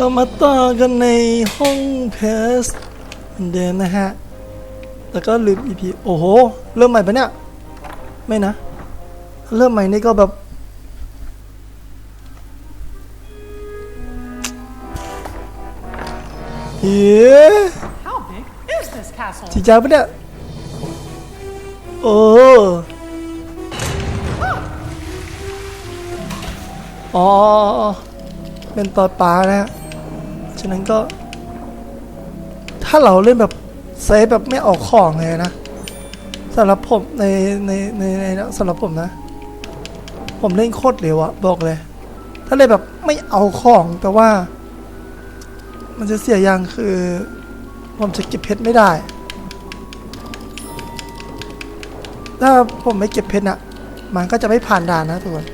เรามาต่อกันในห้องเพสเดิมนะฮะ แล้วก็ลืม EP โอ้โห เริ่มใหม่ปะเนี่ย ไม่นะ เริ่มใหม่นี่ก็แบบ เฮ้ How big is this castle? จริงจังปะเนี่ย โอ้อ๋อเป็นตอนปลานะฮะ นั้นก็ ถ้าเราเล่นแบบเซฟแบบไม่ออกของเลยนะสำหรับผมในในในในสำหรับผมนะ ผมเล่นโคตรเร็วอะบอกเลย ถ้าเล่นแบบไม่เอาของแปลว่า มันจะเสียอย่างคือ ผมจะเก็บเพชรไม่ได้ ถ้าผมไม่เก็บเพชรอะมันก็จะไม่ผ่านด่านนะทุกคน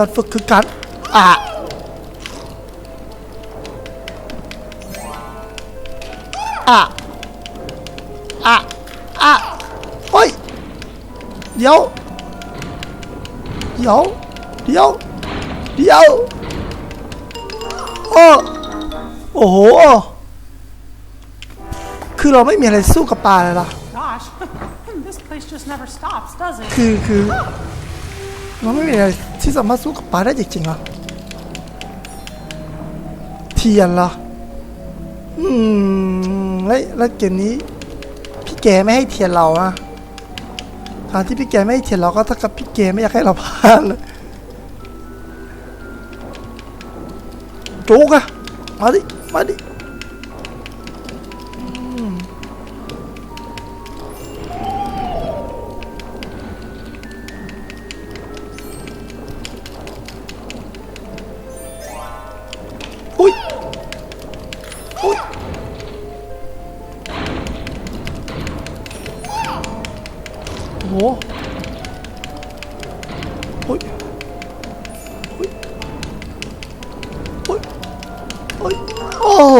การฝึกคือการอะอะอะอะเฮ้ยเดี๋ยวเดี๋ยวเดี๋ยวเดี๋ยวโอ้โอ้โหคือเราไม่มีอะไรสู้กับปลาเลยล่ะ Gosh, this place just never stops, does it? คือคือเราไม่มีอะไร ที่สามารถสู้กับปลาได้จริงๆเหรอเทียนเหรออืมแล้วแล้วเกมนี้ พี่แกไม่ให้เทียนเราอะการที่พี่แกไม่ให้เทียนเราก็เท่ากับพี่แกไม่อยากให้เราพลาดเลยจุกอะมาดิมาดิ อ้ยอ้ยอ้ยอ้ยโอ้โห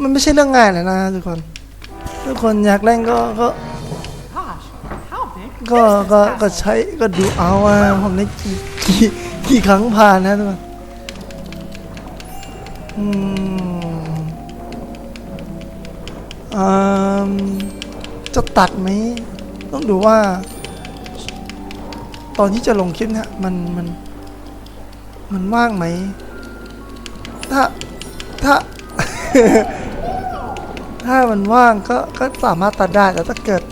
มันไม่ใช่เรื่องง่ายเลยนะทุกคน ทุกคนอยากเล่นก็ก็ ก็ก็ก็ใช้ก็ดูเอาว่าผมได้กี่กี่กี่ครั้งผ่านนะทุกคนอืมอืมจะตัดไหมต้องดูว่า อนที่จะลงคลิปเนี่ยมันมันมันว่างไหม ถ้าถ้า ถ้ามันว่างก็ก็สามารถตัดได้แต่ถ้าเกิด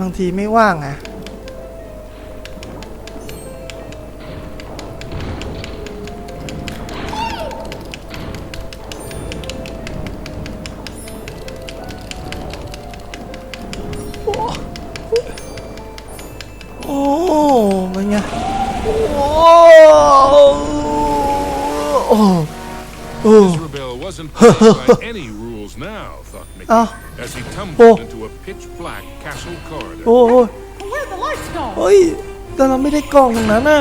บางทีไม่ว่างอะโอ้ Where'd the lights go? เฮ้ยแต่เราไม่ได้กล่องตรงนั้นน่ะ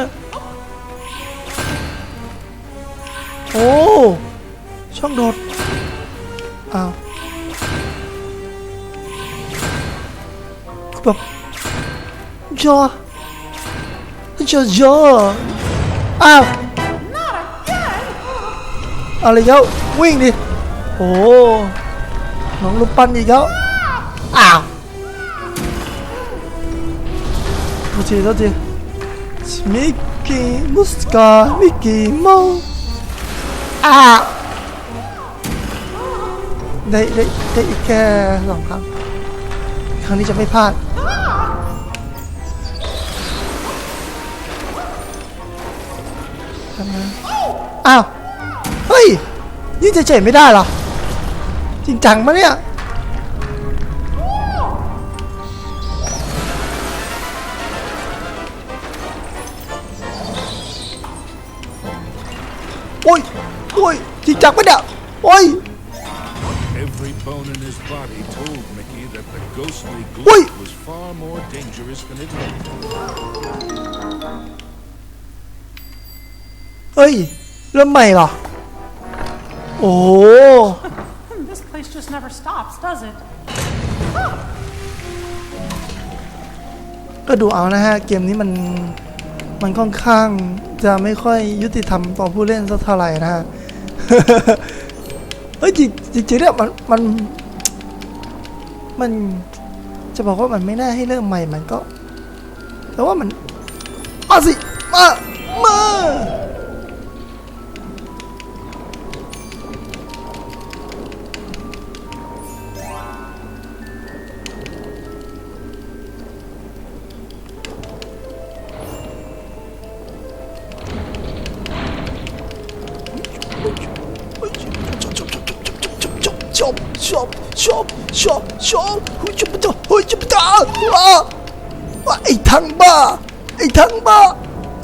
โอ้ช่องโดดอ้าวคือแบบจอ จอจออ้าวอะไรเย้าวิ่งดิ โอ้น้องลูกปั้นอีกแล้วอ้าวโทษทีโทษทีมิกกี้มุสกามิกกี้เมาอะได้ได้ได้อีกแค่สองครั้ง ครั้งนี้จะไม่พลาด ทำไมอ้าว เฮ้ยนี่เฉยๆไม่ได้เหรอ จริงจังปะเนี่ย โอ้ย โอ้ย จริงจังปะเนี่ย โอ้ย Every bone in his body told Mickey that the ghostly Oi. glove was far more dangerous than it looked. เฮ้ย เริ่มใหม่เหรอ โอ้โห This place just never stops, does it? ก็ดูเอานะฮะ เกมนี้มันมันค่อนข้างจะไม่ค่อยยุติธรรมต่อผู้เล่นสักเท่าไหร่นะฮะ เฮ้ยจริงจริงๆเนี่ยมันมันมันจะบอกว่ามันไม่น่าให้เริ่มใหม่มันก็ แต่ว่ามันมาสิมามา บชอบชอบชอบชอบหุยจุบตาหุยจุบตาว้าว้าไอ้ทั้งบ้าไอ้ทั้งบ้า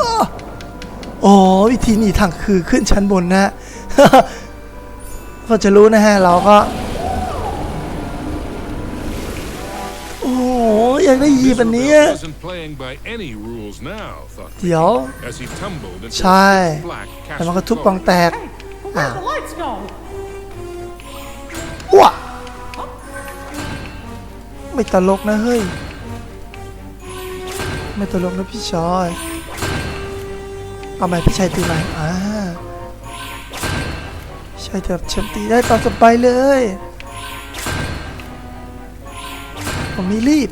อ้าอ๋อวิธีหนีทางคือขึ้นชั้นบนนะฮะก็จะรู้นะฮะ เราก็ โอ้โหอยากได้ยีบอันนี้ Isabel wasn't playing by any rules now, thought เดี๋ยว as he tumbled into ใช่ a black แล้วมันก็ castle ทุบกองแตก Hey, but where'd ว้าไม่ตลกนะเฮ้ย ไม่ตลกนะพี่ชอยเอาใหมพี่ชายตีใหมอ่าชายเถอะเชมตีได้ตามสบายเลย ผมมีรีบ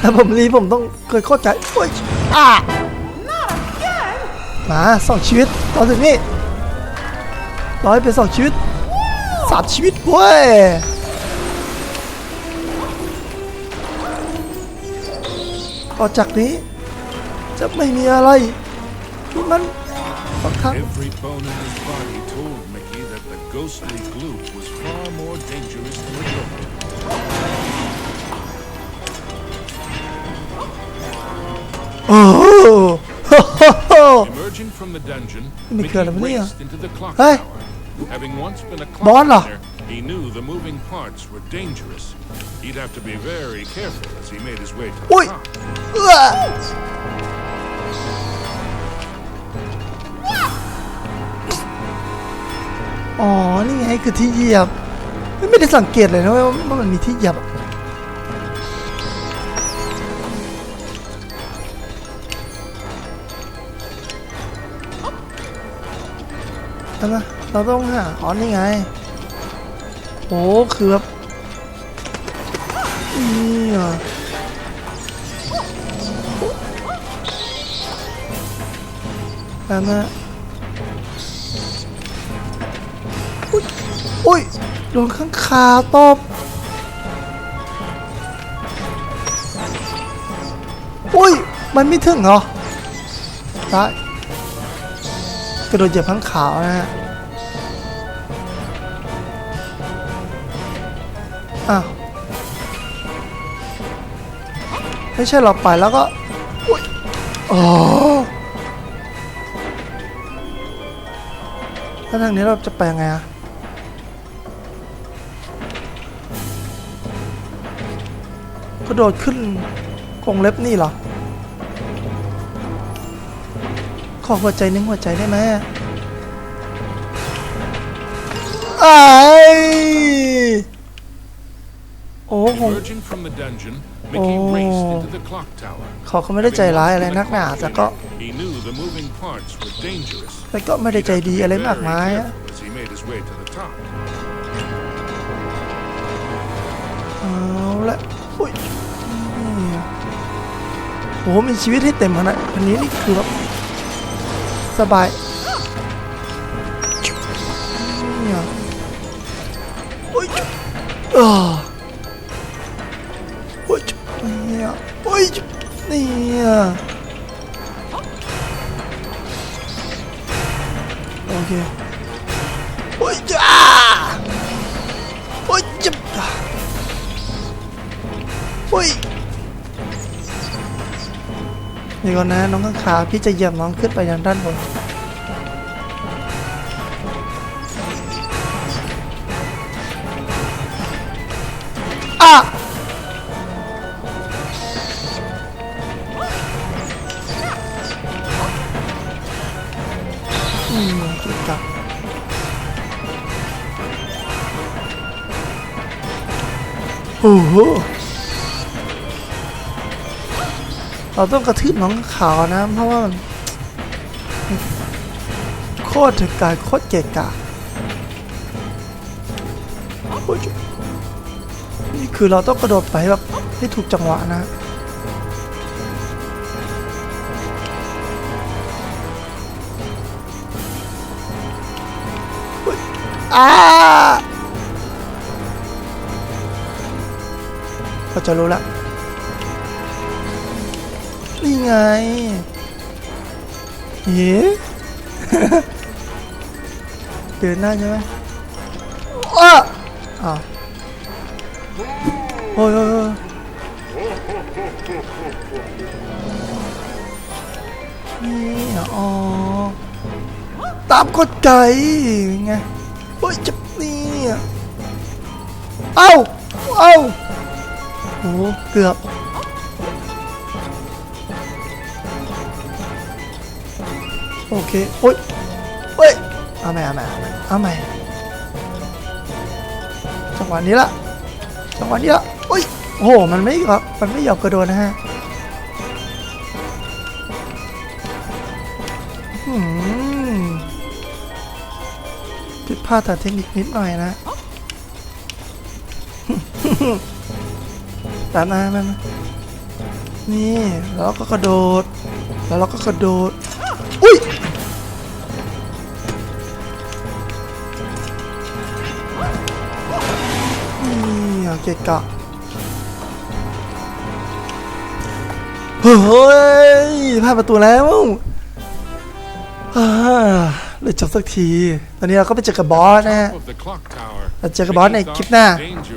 ถ้าผมรีบผมต้องเคยเข้าใจโอ้ยอ่ามาสองชีวิตตอนนี่ร้อยเป็นสองชีวิต สามชีวิตเว้ยต่อจากนี้จะไม่มีอะไรที่มันค่อนข้าง Every bone in his body told Mickey that the ghostly gloop was far more dangerous than it looked. โอ้โห Emerging from the dungeon, Mickey Mickey อะไรวะเนี่ย raced into the clock Hey. tower. Having once been a Ball clockเหรอ cleaner, he knew the moving parts were dangerous. He'd have to be very careful as he made his way to the อุ้ย top. เอื้ออ๋อ นี่ไงคือที่เหยียบ ไม่ได้สังเกตเลยนะว่าว่ามันมีที่เหยียบอะทำไม เราต้องหาอ๋อนี่ไงโอ้คือแบบนี่อะตามมาอุ้ยอุ้ยโดนข้างคาตบอุ้ย มันไม่ถึงเหรอได้กระโดดเหยียบข้างขาวนะฮะ อ้าวไม่ใช่เราไปแล้วก็อ๋อแล้วทางนี้เราจะไปยังไงอะกระโดดขึ้นกรงเล็บนี่เหรอ ขอหัวใจนึงหัวใจได้ไหมไอ้ โอ้ผม Emerging from the dungeon, Mickey Oh. raced into the clock tower. เขาก็ไม่ได้ใจร้ายอะไรนักหนาแต่ก็ He knew the moving parts were dangerous. แต่ก็ไม่ได้ใจดีอะไรมากมายอะ As he made his way to the top. เอาละอุ้ยนี่โอ้โหมีชีวิตให้เต็มขนาดอันนี้นี่คือแบบสบายเนี่ยโอ้ยจุ๊บอ่ อเคโอ้ยจ้าโอ้ยจุ๊บอุ้ยเดี๋ยวก่อนนะน้องข้างขาพี่จะเหยียบน้องขึ้นไปยังด้านบนอะ โอ้โหเราต้องกระทืบน้องขาวนะ เพราะว่ามันโคตรถึงการโคตรเกะกะนี่คือเราต้องกระโดดไปแบบให้ถูกจังหวะนะอ้า ก็จะรู้ละนี่ไง เย้เดินหน้าใช่ไหมอ้าอ้าวโอ้ยโอ้ยโอ้ยนี่อ๋อตามกฎไก่ไงเฮ้ยจับนี่อะเอ้าเอ้า โอ้เกือบโอเคโอ้ยเฮ้ยเอาใหม่เอาใหม่เอาใหม่จังหวะนี้ละจังหวะนี้ละโอ้ยโอ้โหมันไม่ครับมันไม่หยอมกระโดดนะฮะอืมผิดพลาดทางเทคนิคนิดหน่อยนะ ตามมามามานี่แล้วเราก็กระโดด แล้วเราก็กระโดด อุ้ยนี่เอาเกะกะเฮ้ยพลาดประตูแล้วอ่าเลยจบสักที ตอนนี้เราก็ไปเจอกับบอสนะฮะ Top of the clock tower. เราเจอกับบอสในคลิปหน้า Danger